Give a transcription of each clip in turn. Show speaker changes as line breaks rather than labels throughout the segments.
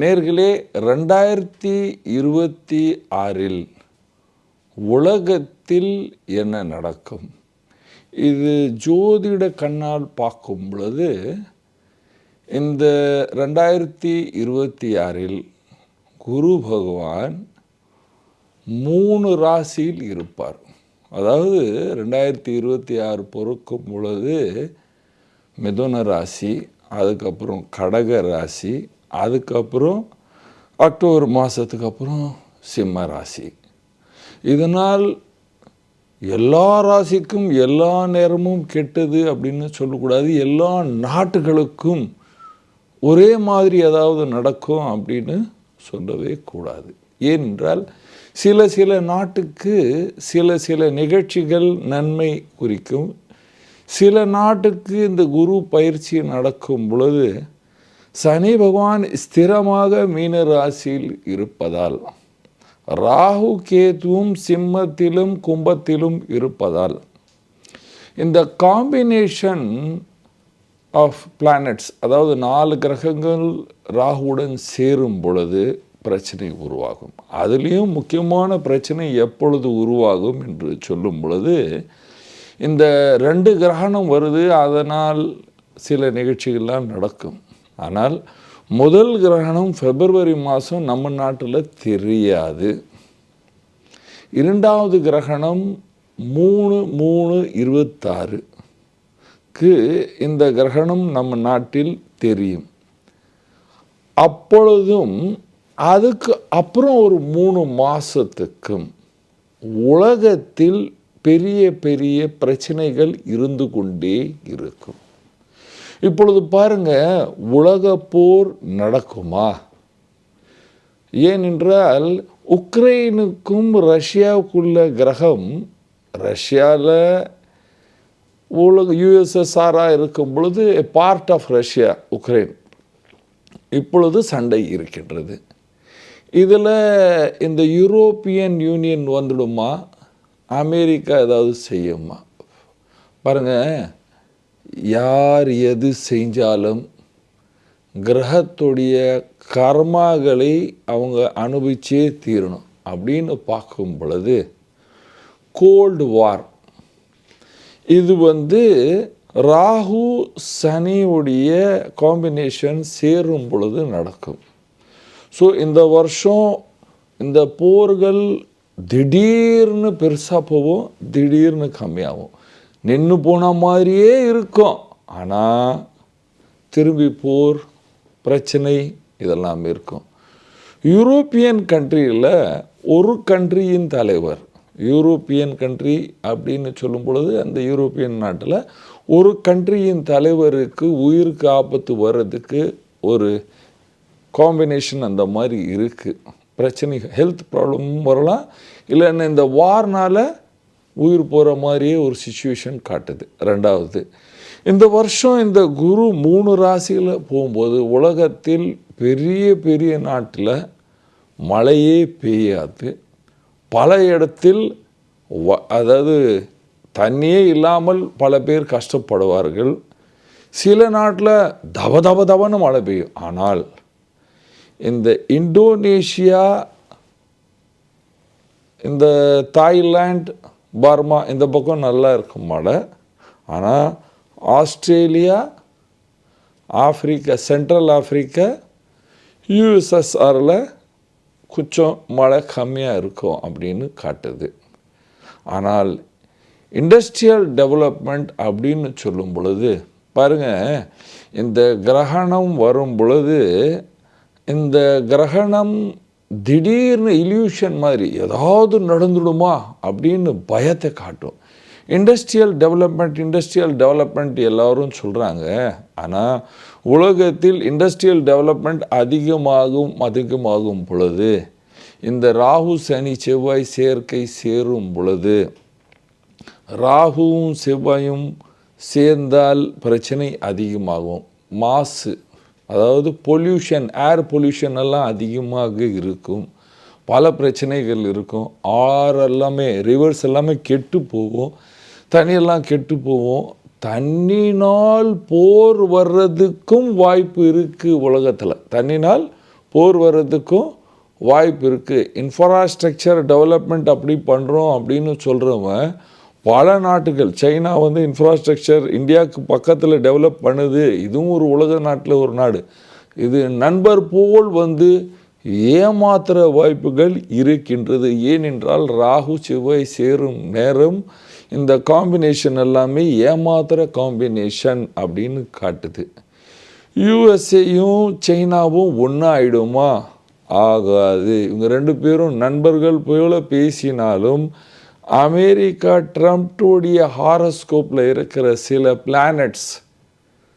நேர்களே ரெண்டாயிரத்தி இருபத்தி ஆறில் உலகத்தில் என்ன நடக்கும்? இது ஜோதிட கண்ணால் பார்க்கும் பொழுது இந்த ரெண்டாயிரத்தி இருபத்தி ஆறில் குரு பகவான் மூணு ராசியில் இருப்பார். அதாவது ரெண்டாயிரத்தி இருபத்தி ஆறு பொறுக்கும் பொழுது மிதுன ராசி அதுக்கப்புறம் கடக ராசி அதுக்கப்புறம் அக்டோபர் மாதத்துக்கு அப்புறம் சிம்ம ராசி. இதனால் எல்லா ராசிக்கும் எல்லா நேரமும் கெட்டது அப்படின்னு சொல்லக்கூடாது. எல்லா நாட்டுகளுக்கும் ஒரே மாதிரி ஏதாவது நடக்கும் அப்படின்னு சொல்லவே கூடாது. ஏனென்றால் சில சில நாட்டுக்கு சில சில நிகழ்ச்சிகள் நன்மை குறிக்கும். சில நாட்டுக்கு இந்த குரு பயிற்சி நடக்கும் பொழுது சனி பகவான் ஸ்திரமாக மீன ராசியில் இருப்பதால் ராகு கேதுவும் சிம்மத்திலும் கும்பத்திலும் இருப்பதால் இந்த காம்பினேஷன் ஆஃப் பிளானட்ஸ் அதாவது நாலு கிரகங்கள் ராகுவுடன் சேரும் பொழுது பிரச்சனை உருவாகும். அதுலேயும் முக்கியமான பிரச்சனை எப்பொழுது உருவாகும் என்று சொல்லும் பொழுது இந்த ரெண்டு கிரகணம் வருது அதனால் சில நிகழ்ச்சிகள்லாம் நடக்கும். ஆனால் முதல் கிரகணம் பிப்ரவரி மாதம் நம்ம நாட்டில் தெரியாது. இரண்டாவது கிரகணம் மூணு மூணு இருபத்தாறுக்கு இந்த கிரகணம் நம்ம நாட்டில் தெரியும். அப்பொழுதும் அதுக்கு அப்புறம் ஒரு மூணு மாதத்துக்கும் உலகத்தில் பெரிய பெரிய பிரச்சனைகள் இருந்து கொண்டே இருக்கும். இப்பொழுது பாருங்க உலக போர் நடக்குமா? ஏனென்றால் உக்ரைனுக்கும் ரஷ்யாவுக்குள்ள கிரகம் ரஷ்யாவில் உலக யுஎஸ்எஸ்ஆராக இருக்கும் பொழுது பார்ட் ஆஃப் ரஷ்யா உக்ரைன் இப்பொழுது சண்டை இருக்கின்றது. இதில் இந்த யூரோப்பியன் யூனியன் வந்துடுமா? அமெரிக்கா ஏதாவது செய்யுமா? பாருங்கள் யார் எது செஞ்சாலும் கிரகத்துடைய கர்மாக்களை அவங்க அனுபவிச்சே தீரணும் அப்படின்னு பார்க்கும் பொழுது கோல்டு வார் இது வந்து ராகு சனியுடைய காம்பினேஷன் சேரும் பொழுது நடக்கும். ஸோ இந்த வருஷம் இந்த போர்கள் திடீர்னு பெருசாக போகும் திடீர்னு கம்மியாகும். நின்று போன மாதிரியே இருக்கும். ஆனால் திரும்பி போர் பிரச்சனை இதெல்லாம் இருக்கும். யூரோப்பியன் கண்ட்ரியில் ஒரு கண்ட்ரியின் தலைவர் யூரோப்பியன் கண்ட்ரி அப்படின்னு சொல்லும் பொழுது அந்த யூரோப்பியன் நாட்டில் ஒரு கண்ட்ரியின் தலைவருக்கு உயிருக்கு ஆபத்து வர்றதுக்கு ஒரு காம்பினேஷன் அந்த மாதிரி இருக்குது பிரச்சனை ஹெல்த் ப்ராப்ளமும் வரலாம். இல்லைன்னா இந்த வார்னால் உயிர் போகிற மாதிரியே ஒரு சுச்சுவேஷன் காட்டுது. ரெண்டாவது இந்த வருஷம் இந்த குரு மூணு ராசியில் போகும்போது உலகத்தில் பெரிய பெரிய நாட்டில் மழையே பெய்யாது. பல இடத்தில் வ- அதாவது தண்ணியே இல்லாமல் பல பேர் கஷ்டப்படுவார்கள். சில நாட்டில் தவ தவ தபன்னு மழை பெய்யும். ஆனால் இந்த இந்தோனேஷியா இந்த தாய்லாண்ட் பர்மா இந்த பக்கம் நல்லா இருக்கும் மழை. ஆனால் ஆஸ்திரேலியா ஆஃப்ரிக்கா சென்ட்ரல் ஆஃப்ரிக்கா யூஎஸ்எஸ்ஆரில் கொஞ்சம் மழை கம்மியாக இருக்கும் அப்படின்னு காட்டுது. ஆனால் இண்டஸ்ட்ரியல் டெவலப்மெண்ட் அப்படின்னு சொல்லும் பொழுது பாருங்கள் இந்த கிரகணம் வரும் பொழுது இந்த கிரகணம் திடீர்னு இல்யூஷன் மாதிரி ஏதாவது நடந்துடுமா அப்படின்னு பயத்தை காட்டும். இண்டஸ்ட்ரியல் டெவலப்மெண்ட் இண்டஸ்ட்ரியல் டெவலப்மெண்ட் எல்லோரும் சொல்கிறாங்க ஆனால் உலகத்தில் இண்டஸ்ட்ரியல் டெவலப்மெண்ட் அதிகமாகும் அதிகமாகும் பொழுது இந்த ராகு சனி செவ்வாய் சேர்க்கை சேரும் பொழுது ராகுவும் செவ்வாயும் சேர்ந்தால் பிரச்சனை அதிகமாகும். மாசு அதாவது பொல்யூஷன் ஏர் பொல்யூஷன் எல்லாம் அதிகமாக இருக்கும். பல பிரச்சனைகள் இருக்கும். ஆறு எல்லாமே ரிவர்ஸ் எல்லாமே கெட்டு போகும். தண்ணியெல்லாம் கெட்டு போகும். தண்ணினால் போர் வர்றதுக்கும் வாய்ப்பு இருக்குது உலகத்தில். தண்ணினால் போர் வர்றதுக்கும் வாய்ப்பு இருக்குது இன்ஃப்ராஸ்ட்ரக்சர் டெவலப்மெண்ட் அப்படி பண்ணுறோம் அப்படின்னு சொல்கிறவன் பல நாட்டுகள் சைனா வந்து இன்ஃப்ராஸ்ட்ரக்சர் இந்தியாவுக்கு பக்கத்தில் டெவலப் பண்ணுது. இதுவும் ஒரு உலக நாட்டில் ஒரு நாடு. இது நண்பர் போல் வந்து ஏமாத்துற வாய்ப்புகள் இருக்கின்றது. ஏனென்றால் ராகு செவ்வாய் சேரும் நேரம் இந்த காம்பினேஷன் எல்லாமே ஏமாத்துற காம்பினேஷன் அப்படின்னு காட்டுது. யூஎஸ்ஏயும் சைனாவும் ஒன்றா ஆகிடுமா ஆகாது. இவங்க ரெண்டு பேரும் நண்பர்கள் போல பேசினாலும் அமெரிக்கா ட்ரம்ப்டுடைய ஹாரஸ்கோப்பில் இருக்கிற சில பிளானட்ஸ்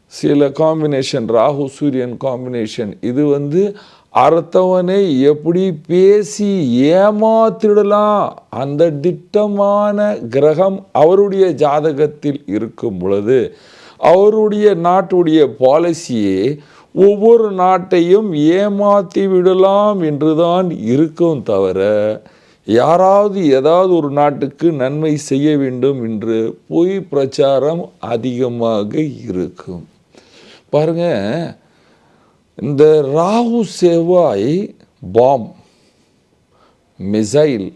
சில காம்பினேஷன் ராகு சூரியன் காம்பினேஷன் இது வந்து அடுத்தவனை எப்படி பேசி ஏமாத்திடலாம்? அந்த திட்டமான கிரகம் அவருடைய ஜாதகத்தில் இருக்கும் பொழுது அவருடைய நாட்டுடைய பாலிசியே ஒவ்வொரு நாட்டையும் ஏமாற்றி விடலாம் என்றுதான் இருக்கும் தவிர யாராவது ஏதாவது ஒரு நாட்டுக்கு நன்மை செய்ய வேண்டும் என்று பொய் பிரச்சாரம் அதிகமாக இருக்கும். பாருங்க இந்த ராகு செவ்வாய் பாம் மிசைல்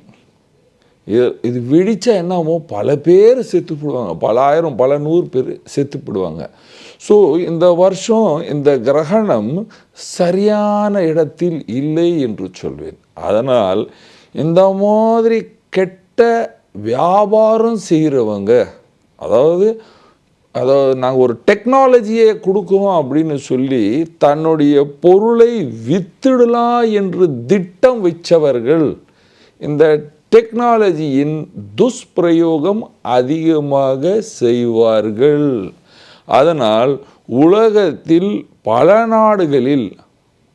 இது இது என்னவோ பல பேர் செத்து போடுவாங்க. பல ஆயிரம் பல நூறு பேர் செத்து போடுவாங்க. ஸோ இந்த வருஷம் இந்த கிரகணம் சரியான இடத்தில் இல்லை என்று சொல்வேன். அதனால் இந்த மாதிரி கெட்ட வியாபாரம் செய்கிறவங்க அதாவது அதாவது நாங்கள் ஒரு டெக்னாலஜியை கொடுக்குறோம் அப்படின்னு சொல்லி தன்னுடைய பொருளை வித்திடலாம் என்று திட்டம் வச்சவர்கள் இந்த டெக்னாலஜியின் துஷ்பிரயோகம் அதிகமாக செய்வார்கள். அதனால் உலகத்தில் பல நாடுகளில்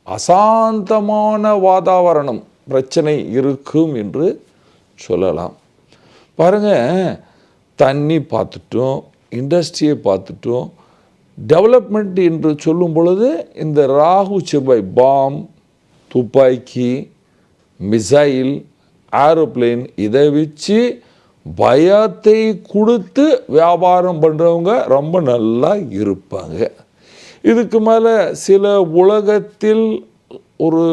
அசாந்தமான வாதாவரணம் பிரச்சனை இருக்கும் என்று சொல்லலாம். பாருங்கள் தண்ணி பார்த்துட்டோம் இண்டஸ்ட்ரியை பார்த்துட்டோம் டெவலப்மெண்ட் என்று சொல்லும் பொழுது இந்த ராகு செவ்வாய் பாம் துப்பாக்கி மிசைல் ஏரோப்ளேன் இதை வச்சு பயத்தை கொடுத்து வியாபாரம் பண்ணுறவங்க ரொம்ப நல்லா இருப்பாங்க. இதுக்கு மேலே சில உலகத்தில் ஒரு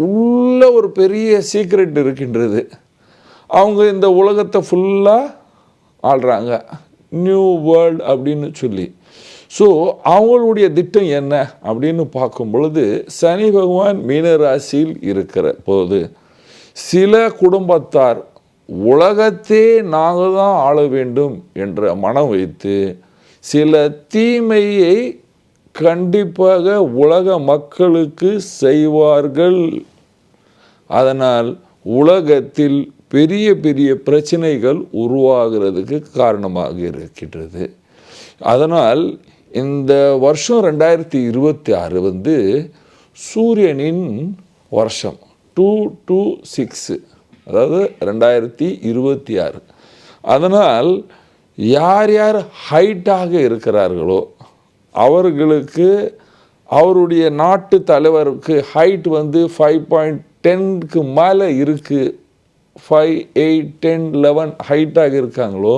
உள்ள ஒரு பெரிய சீக்ரெட் இருக்கின்றது. அவங்க இந்த உலகத்தை ஃபுல்லாக ஆள்றாங்க. நியூ வேர்ல்ட் அப்படின்னு சொல்லி. ஸோ அவங்களுடைய திட்டம் என்ன அப்படின்னு பார்க்கும் பொழுது சனி பகவான் மீனராசியில் இருக்கிற போது சில குடும்பத்தார் உலகத்தே நாங்கள் தான் ஆள வேண்டும் என்ற மனம் வைத்து சில தீமையை கண்டிப்பாக உலக மக்களுக்கு செய்வார்கள். அதனால் உலகத்தில் பெரிய பெரிய பிரச்சனைகள் உருவாகிறதுக்கு காரணமாக இருக்கின்றது. அதனால் இந்த வருஷம் ரெண்டாயிரத்தி இருபத்தி ஆறு வந்து சூரியனின் வருஷம் டூ டூ சிக்ஸு அதாவது ரெண்டாயிரத்தி இருபத்தி ஆறு. அதனால் யார் யார் ஹைட்டாக இருக்கிறார்களோ அவர்களுக்கு அவருடைய நாட்டு தலைவருக்கு ஹைட் வந்து ஃபைவ் பாயிண்ட் டென்க்கு மேலே இருக்குது ஃபைவ் எயிட் டென் லெவன் ஹைட்டாக இருக்காங்களோ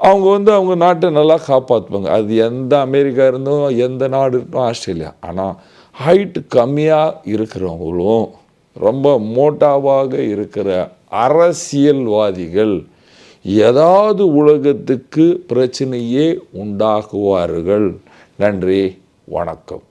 அவங்க வந்து அவங்க நாட்டை நல்லா காப்பாற்றுவாங்க அது எந்த அமெரிக்கா இருந்தும் எந்த நாடு இருந்தும் ஆஸ்திரேலியா. ஆனால் ஹைட் கம்மியாக இருக்கிறவங்களும் ரொம்ப மோட்டாவாக இருக்கிற அரசியல்வாதிகள் ஏதாவது உலகத்துக்கு பிரச்சனையே உண்டாக்குவார்கள். நன்றி வணக்கம்.